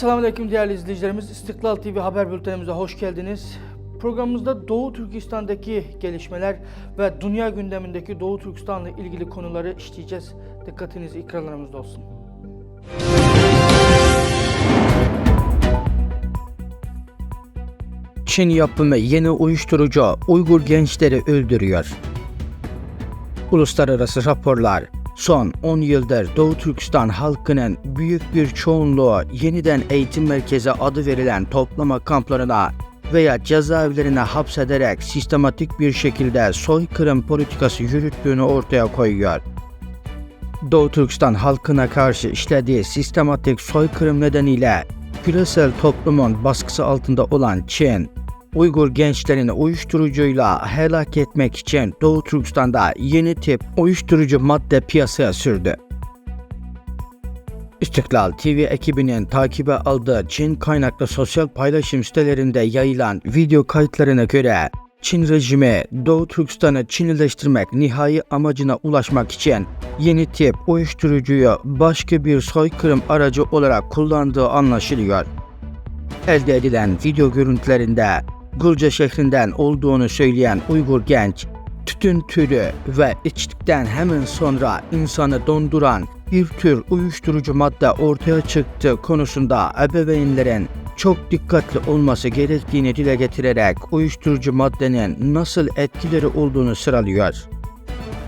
Esselamu Aleyküm değerli izleyicilerimiz. İstiklal TV haber bültenimize hoş geldiniz. Programımızda Doğu Türkistan'daki gelişmeler ve dünya gündemindeki Doğu Türkistan'la ilgili konuları işleyeceğiz. Dikkatiniz ekranlarımızda olsun. Çin yapımı yeni uyuşturucu Uygur gençleri öldürüyor. Uluslararası raporlar son 10 yıldır Doğu Türkistan halkının büyük bir çoğunluğu yeniden eğitim merkezi adı verilen toplama kamplarına veya cezaevlerine hapsederek sistematik bir şekilde soykırım politikası yürüttüğünü ortaya koyuyor. Doğu Türkistan halkına karşı işlediği sistematik soykırım nedeniyle küresel toplumun baskısı altında olan Çin, Uygur gençlerini uyuşturucuyla helak etmek için Doğu Türkistan'da yeni tip uyuşturucu madde piyasaya sürdü. İstiklal TV ekibinin takibe aldığı Çin kaynaklı sosyal paylaşım sitelerinde yayılan video kayıtlarına göre Çin rejimi Doğu Türkistan'ı Çinileştirmek nihai amacına ulaşmak için yeni tip uyuşturucuyu başka bir soykırım aracı olarak kullandığı anlaşılıyor. Elde edilen video görüntülerinde Gulca şehrinden olduğunu söyleyen Uygur genç, tütün türü ve içtikten hemen sonra insanı donduran bir tür uyuşturucu madde ortaya çıktığı konusunda ebeveynlerin çok dikkatli olması gerektiğini dile getirerek uyuşturucu maddenin nasıl etkileri olduğunu sıralıyor.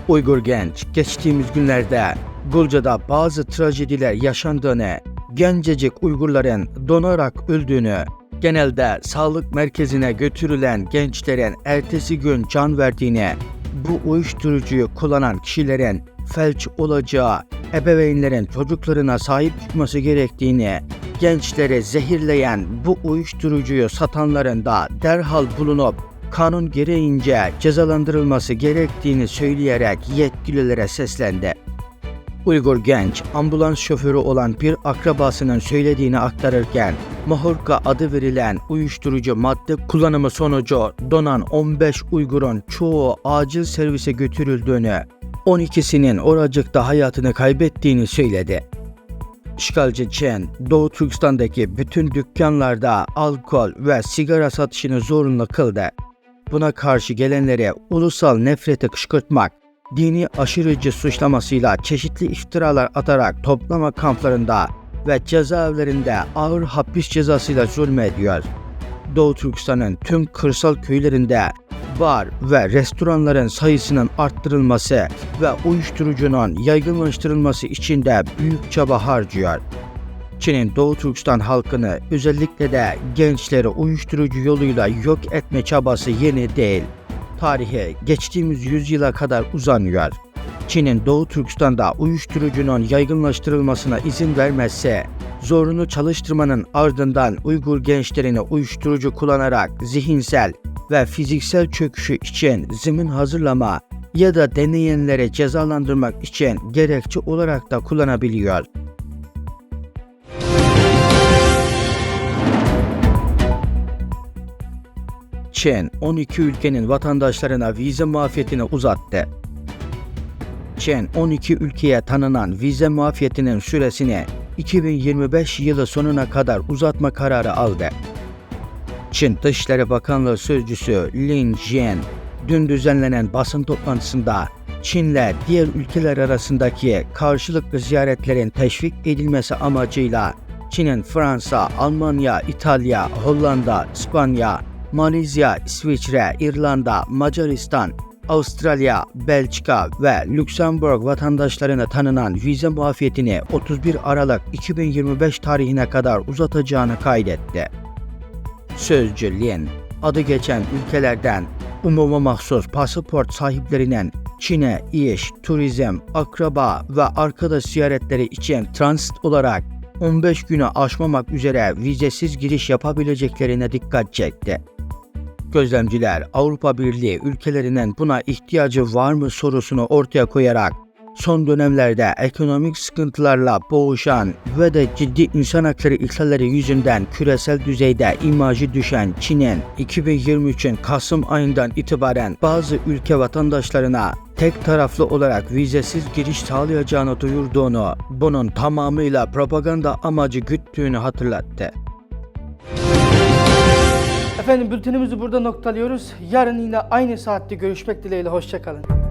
Uygur genç geçtiğimiz günlerde Gulca'da bazı trajediler yaşandığını, gencecik Uygurların donarak öldüğünü, genelde sağlık merkezine götürülen gençlerin ertesi gün can verdiğini, bu uyuşturucuyu kullanan kişilerin felç olacağı, ebeveynlerin çocuklarına sahip çıkması gerektiğini, gençleri zehirleyen bu uyuşturucuyu satanların da derhal bulunup kanun gereğince cezalandırılması gerektiğini söyleyerek yetkililere seslendi. Uygur genç, ambulans şoförü olan bir akrabasının söylediğini aktarırken, Mahurka adı verilen uyuşturucu madde kullanımı sonucu donan 15 Uygur'un çoğu acil servise götürüldüğünü, 12'sinin oracıkta hayatını kaybettiğini söyledi. İşgalci Çin, Doğu Türkistan'daki bütün dükkanlarda alkol ve sigara satışını zorunlu kıldı. Buna karşı gelenlere ulusal nefreti kışkırtmak, dini aşırıcı suçlamasıyla çeşitli iftiralar atarak toplama kamplarında ve cezaevlerinde ağır hapis cezasıyla zulmediyor. Doğu Türkistan'ın tüm kırsal köylerinde bar ve restoranların sayısının arttırılması ve uyuşturucunun yaygınlaştırılması için de büyük çaba harcıyor. Çin'in Doğu Türkistan halkını özellikle de gençleri uyuşturucu yoluyla yok etme çabası yeni değil. Tarihi geçtiğimiz yüzyıla kadar uzanıyor. Çin'in Doğu Türkistan'da uyuşturucunun yaygınlaştırılmasına izin vermezse, zorunlu çalıştırmanın ardından Uygur gençlerini uyuşturucu kullanarak zihinsel ve fiziksel çöküşü için zemin hazırlama ya da deneyenlere cezalandırmak için gerekçe olarak da kullanabiliyor. Çin 12 ülkenin vatandaşlarına vize muafiyetini uzattı. Çin 12 ülkeye tanınan vize muafiyetinin süresini 2025 yılı sonuna kadar uzatma kararı aldı. Çin Dışişleri Bakanlığı Sözcüsü Lin Jian, dün düzenlenen basın toplantısında Çin'le diğer ülkeler arasındaki karşılıklı ziyaretlerin teşvik edilmesi amacıyla Çin'in Fransa, Almanya, İtalya, Hollanda, İspanya, Malezya, İsviçre, İrlanda, Macaristan, Avustralya, Belçika ve Lüksemburg vatandaşlarına tanınan vize muafiyetini 31 Aralık 2025 tarihine kadar uzatacağını kaydetti. Sözcü Lin, adı geçen ülkelerden umuma mahsus pasaport sahiplerinin Çin'e iş, turizm, akraba ve arkadaş ziyaretleri için transit olarak 15 günü aşmamak üzere vizesiz giriş yapabileceklerine dikkat çekti. Gözlemciler Avrupa Birliği ülkelerinin buna ihtiyacı var mı sorusunu ortaya koyarak son dönemlerde ekonomik sıkıntılarla boğuşan ve de ciddi insan hakları ihlalleri yüzünden küresel düzeyde imajı düşen Çin'in 2023'ün Kasım ayından itibaren bazı ülke vatandaşlarına tek taraflı olarak vizesiz giriş sağlayacağını duyurduğunu, bunun tamamıyla propaganda amacı güttüğünü hatırlattı. Efendim bültenimizi burada noktalıyoruz. Yarın yine aynı saatte görüşmek dileğiyle. Hoşçakalın.